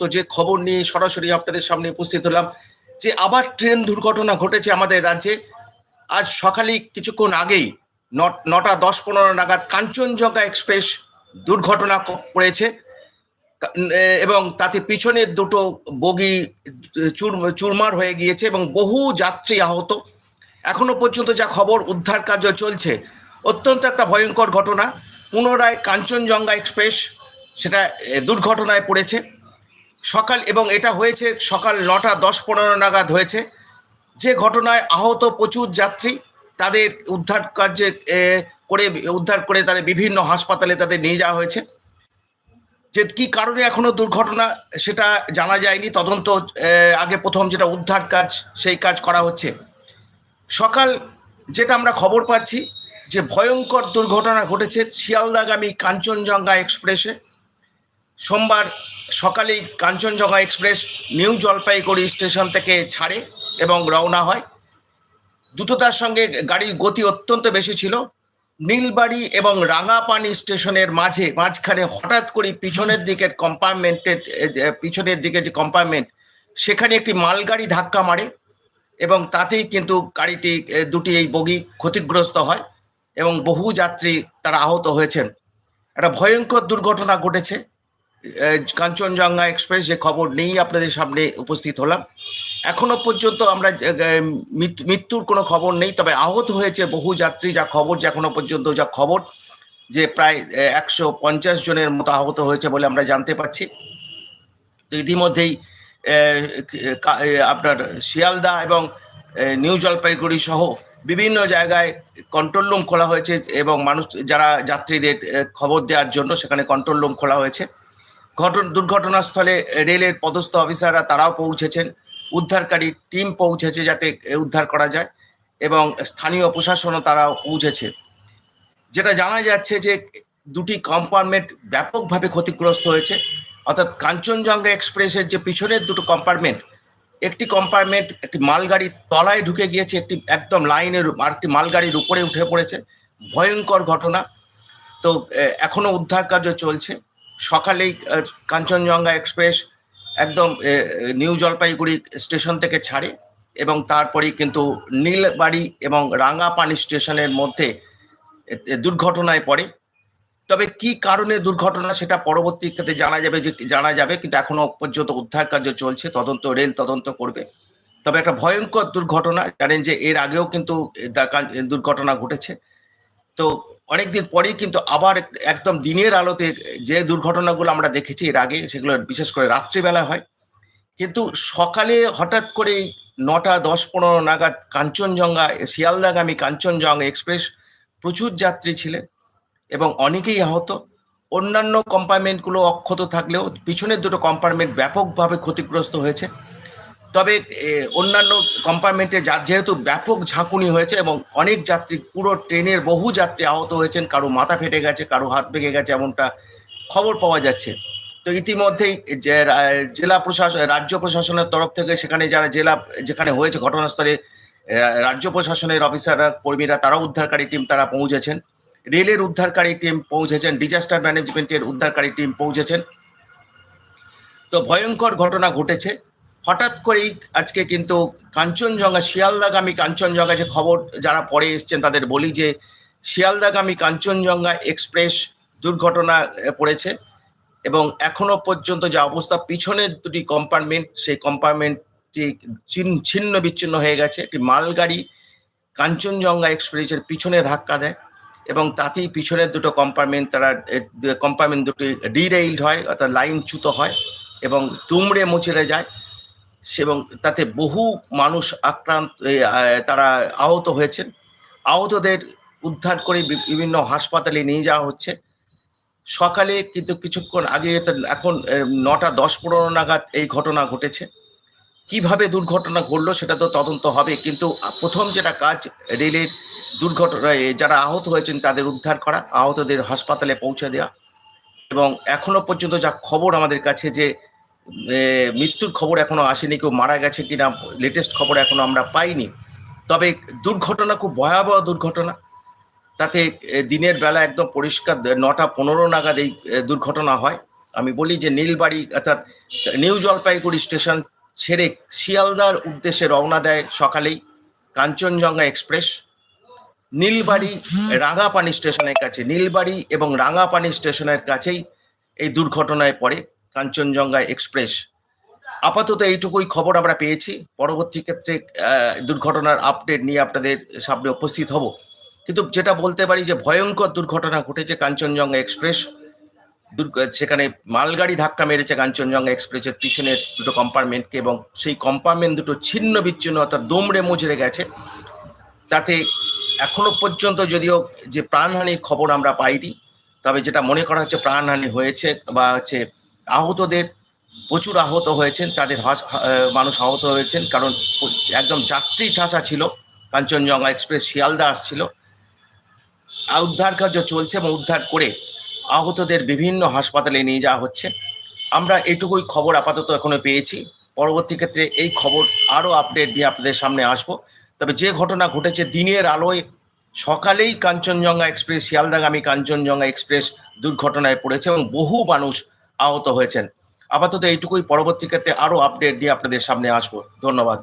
তো যে খবর নিয়ে সরাসরি আপনাদের সামনে উপস্থিত হলাম যে আবার ট্রেন দুর্ঘটনা ঘটেছে আমাদের রাজ্যে। আজ সকালে কিছুক্ষণ আগেই নটা দশ পনেরো নাগাদ কাঞ্চনজঙ্ঘা এক্সপ্রেস দুর্ঘটনা করেছে। এবং তাতে পিছনের দুটো বগি চুর, চুরমার হয়ে গিয়েছে এবং বহু যাত্রী আহত। এখনও পর্যন্ত যা খবর, উদ্ধার কার্য চলছে, অত্যন্ত একটা ভয়ঙ্কর ঘটনা। পুনরায় কাঞ্চনজঙ্ঘা এক্সপ্রেস সেটা দুর্ঘটনায় পড়েছে। সকাল এবং এটা হয়েছে সকাল নটা দশ পনেরো নাগাদ হয়েছে। যে ঘটনায় আহত প্রচুর যাত্রী, তাদের উদ্ধার কার্যে করে, উদ্ধার করে তাদের বিভিন্ন হাসপাতালে তাদের নিয়ে যাওয়া হয়েছে। যে কি কারণে এখনও দুর্ঘটনা সেটা জানা যায়নি। তদন্ত আগে প্রথম যেটা উদ্ধার কাজ, সেই কাজ করা হচ্ছে। সকাল যেটা আমরা খবর পাচ্ছি, যে ভয়ঙ্কর দুর্ঘটনা ঘটেছে শিয়ালদাগামী কাঞ্চনজঙ্ঘা এক্সপ্রেসে। সোমবার সকালেই Kanchenjunga express new Jalpaiguri station থেকে ছাড়ে এবং রওনা হয়। দ্রুততার সঙ্গে গাড়ির গতি অত্যন্ত বেশি ছিল। নীলবাড়ি এবং রাঙাপানি স্টেশনের মাঝে, মাঝখানে হঠাৎ করে পিছনের দিকের কম্পার্টমেন্টের পিছনের দিকে যে কম্পার্টমেন্ট সেখানে একটি মালগাড়ি ধাক্কা মারে এবং তাতেই কিন্তু গাড়িটি দুটি এই বগি ক্ষতিগ্রস্ত হয় এবং বহু যাত্রী তারা আহত হয়েছেন। একটা ভয়ঙ্কর দুর্ঘটনা ঘটেছে। কাঞ্চনজঙ্ঘা এক্সপ্রেস যে খবর নেই আপনাদের সামনে উপস্থিত হলাম। এখনও পর্যন্ত আমরা মৃত্যুর কোনো খবর নেই, তবে আহত হয়েছে বহু যাত্রী, যা খবর যে এখনও পর্যন্ত, যা খবর যে প্রায় একশো পঞ্চাশ জনের মতো আহত হয়েছে বলে আমরা জানতে পারছি। ইতিমধ্যেই আপনার শিয়ালদা এবং নিউ জলপাইগুড়ি সহ বিভিন্ন জায়গায় কন্ট্রোল রুম খোলা হয়েছে এবং মানুষ, যারা যাত্রীদের খবর দেওয়ার জন্য সেখানে কন্ট্রোল রুম খোলা হয়েছে। ঘটন, দুর্ঘটনাস্থলে রেলের পদস্থ অফিসাররা তারাও পৌঁছেছেন। উদ্ধারকারী টিম পৌঁছেছে যাতে উদ্ধার করা যায় এবং স্থানীয় প্রশাসনও তারাও পৌঁছেছে। যেটা জানা যাচ্ছে যে দুটি কম্পার্টমেন্ট ব্যাপকভাবে ক্ষতিগ্রস্ত হয়েছে। অর্থাৎ কাঞ্চনজঙ্ঘা এক্সপ্রেসের যে পিছনের দুটো কম্পার্টমেন্ট, একটি কম্পার্টমেন্ট একটি মালগাড়ির তলায় ঢুকে গিয়েছে, একটি একদম লাইনের আরেকটি মালগাড়ির উপরে উঠে পড়েছে। ভয়ঙ্কর ঘটনা। তো এখনও এখনও উদ্ধার কার্য চলছে। সকালেই কাঞ্চনজঙ্ঘা এক্সপ্রেস একদম নিউ জলপাইগুড়ি স্টেশন থেকে ছাড়ে এবং তারপরেই কিন্তু নীলবাড়ি এবং রাঙ্গাপানি স্টেশনের মধ্যে দুর্ঘটনায় পড়ে। তবে কি কারণে দুর্ঘটনা সেটা পরবর্তীতে জানা যাবে যে, জানা যাবে, কিন্তু এখনও পর্যন্ত উদ্ধার কার্য চলছে, তদন্ত, রেল তদন্ত করবে। তবে একটা ভয়ঙ্কর দুর্ঘটনা, জানেন যে এর আগেও কিন্তু দুর্ঘটনা ঘটেছে। তো অনেকদিন পরেই কিন্তু আবার একদম দিনের আলোতে যে দুর্ঘটনাগুলো আমরা দেখেছি এর আগে, সেগুলো বিশেষ করে রাত্রিবেলা হয়। কিন্তু সকালে হঠাৎ করে নটা দশ পনেরো নাগাদ কাঞ্চনজঙ্ঘা, শিয়ালদাগামী কাঞ্চনজঙ্ঘা এক্সপ্রেস প্রচুর যাত্রী ছিলেন এবং অনেকেই আহত। অন্যান্য কম্পার্টমেন্টগুলো অক্ষত থাকলেও পিছনের দুটো কম্পার্টমেন্ট ব্যাপকভাবে ক্ষতিগ্রস্ত হয়েছে। তবে অন্যান্য কম্পার্টমেন্টে যেহেতু ব্যাপক ঝাঁকুনি হয়েছে এবং অনেক যাত্রী পুরো ট্রেনের বহু যাত্রী আহত হয়েছেন, কারও মাথা ফেটে গেছে, কারও হাত ভেঙে গেছে এমনটা খবর পাওয়া যাচ্ছে। তো ইতিমধ্যেই যে জেলা প্রশাসন রাজ্য প্রশাসনের তরফ থেকে সেখানে যারা জেলা, যেখানে হয়েছে ঘটনাস্থলে রাজ্য প্রশাসনের অফিসাররা, কর্মীরা, তারা উদ্ধারকারী টিম তারা পৌঁছেছেন। রেলের উদ্ধারকারী টিম পৌঁছেছেন ডিজাস্টার ম্যানেজমেন্টের উদ্ধারকারী টিম পৌঁছেছেন। তো ভয়ঙ্কর ঘটনা ঘটেছে। হঠাৎ করেই আজকে কিন্তু কাঞ্চনজঙ্ঘা, শিয়ালদাগামী কাঞ্চনজঙ্ঘা যে খবর যারা পরে এসছেন তাদের বলি যে শিয়ালদাগামী কাঞ্চনজঙ্ঘা এক্সপ্রেস দুর্ঘটনা পড়েছে এবং এখনও পর্যন্ত যা অবস্থা পিছনের দুটি কম্পার্টমেন্ট সেই কম্পার্টমেন্টটি ছিন্ন- ছিন্ন বিচ্ছিন্ন হয়ে গেছে। একটি মালগাড়ি কাঞ্চনজঙ্ঘা এক্সপ্রেসের পিছনে ধাক্কা দেয় এবং তাতেই পিছনের দুটো কম্পার্টমেন্ট তারা কম্পার্টমেন্ট দুটি ডিরেইলড হয়, অর্থাৎ লাইনচ্যুত হয় এবং তুমড়ে মুচড়ে যায়। এবং তাতে বহু মানুষ আক্রান্ত তারা আহত হয়েছেন। আহতদের উদ্ধার করে বিভিন্ন হাসপাতালে নিয়ে যাওয়া হচ্ছে। সকালে কিন্তু কিছুক্ষণ আগে এখন নটা দশ পনেরো নাগাদ এই ঘটনা ঘটেছে। কীভাবে দুর্ঘটনা ঘটলো সেটা তো তদন্ত হবে, কিন্তু প্রথম যেটা কাজ, রেলের দুর্ঘটনায় যারা আহত হয়েছেন তাদের উদ্ধার করা, আহতদের হাসপাতালে পৌঁছে দেওয়া। এবং এখনও পর্যন্ত যা খবর আমাদের কাছে যে মৃত্যুর খবর এখনও আসেনি, কেউ মারা গেছে কিনা লেটেস্ট খবর এখনও আমরা পাইনি। তবে দুর্ঘটনা খুব ভয়াবহ দুর্ঘটনা। তাতে দিনের বেলা একদম পরিষ্কার নটা পনেরো নাগাদ এই দুর্ঘটনা হয়। আমি বলি যে নীলবাড়ি, অর্থাৎ নিউ জলপাইগুড়ি স্টেশন ছেড়ে শিয়ালদার উদ্দেশ্যে রওনা দেয় সকালেই কাঞ্চনজঙ্ঘা এক্সপ্রেস। নীলবাড়ি, রাঙাপানি স্টেশনের কাছে, নীলবাড়ি এবং রাঙাপানি স্টেশনের কাছেই এই দুর্ঘটনায় পড়ে। কাঞ্চনজঙ্ঘা এক্সপ্রেস। আপাতত এইটুকুই খবর আমরা পেয়েছি। পরবর্তী ক্ষেত্রে দুর্ঘটনার আপডেট নিয়ে আপনাদের সামনে উপস্থিত হব। কিন্তু যেটা বলতে পারি যে ভয়ঙ্কর দুর্ঘটনা ঘটেছে কাঞ্চনজঙ্ঘা এক্সপ্রেস। সেখানে মালগাড়ি ধাক্কা মেরেছে কাঞ্চনজঙ্ঘা এক্সপ্রেসের পিছনের দুটো কম্পার্টমেন্টকে এবং সেই কম্পার্টমেন্ট দুটো ছিন্ন বিচ্ছিন্ন অর্থাৎ দমড়ে মুচড়ে গেছে। তাতে এখনও পর্যন্ত যদিও যে প্রাণহানির খবর আমরা পাইনি, তবে যেটা মনে করা হচ্ছে প্রাণহানি হয়েছে বা হচ্ছে আহতদের, প্রচুর আহত হয়েছেন, তাদের হাস- মানুষ আহত হয়েছেন, কারণ একদম যাত্রী ঠাসা ছিল, কাঞ্চনজঙ্ঘা এক্সপ্রেস শিয়ালদা আসছিল। উদ্ধার কার্য চলছে এবং উদ্ধার করে আহতদের বিভিন্ন হাসপাতালে নিয়ে যাওয়া হচ্ছে। আমরা এটুকুই খবর আপাতত এখনও পেয়েছি। পরবর্তী ক্ষেত্রে এই খবর আরও আপডেট দিয়ে আপনাদের সামনে আসব। তবে যে ঘটনা ঘটেছে দিনের আলোয়, সকালেই কাঞ্চনজঙ্ঘা এক্সপ্রেস, শিয়ালদাগামী কাঞ্চনজঙ্ঘা এক্সপ্রেস দুর্ঘটনায় পড়েছে এবং বহু মানুষ আহত হয়েছেন। আপাতত এইটুকুই। পরবর্তী ক্ষেত্রে আপডেট দিয়ে আপনাদের সামনে আসব। ধন্যবাদ।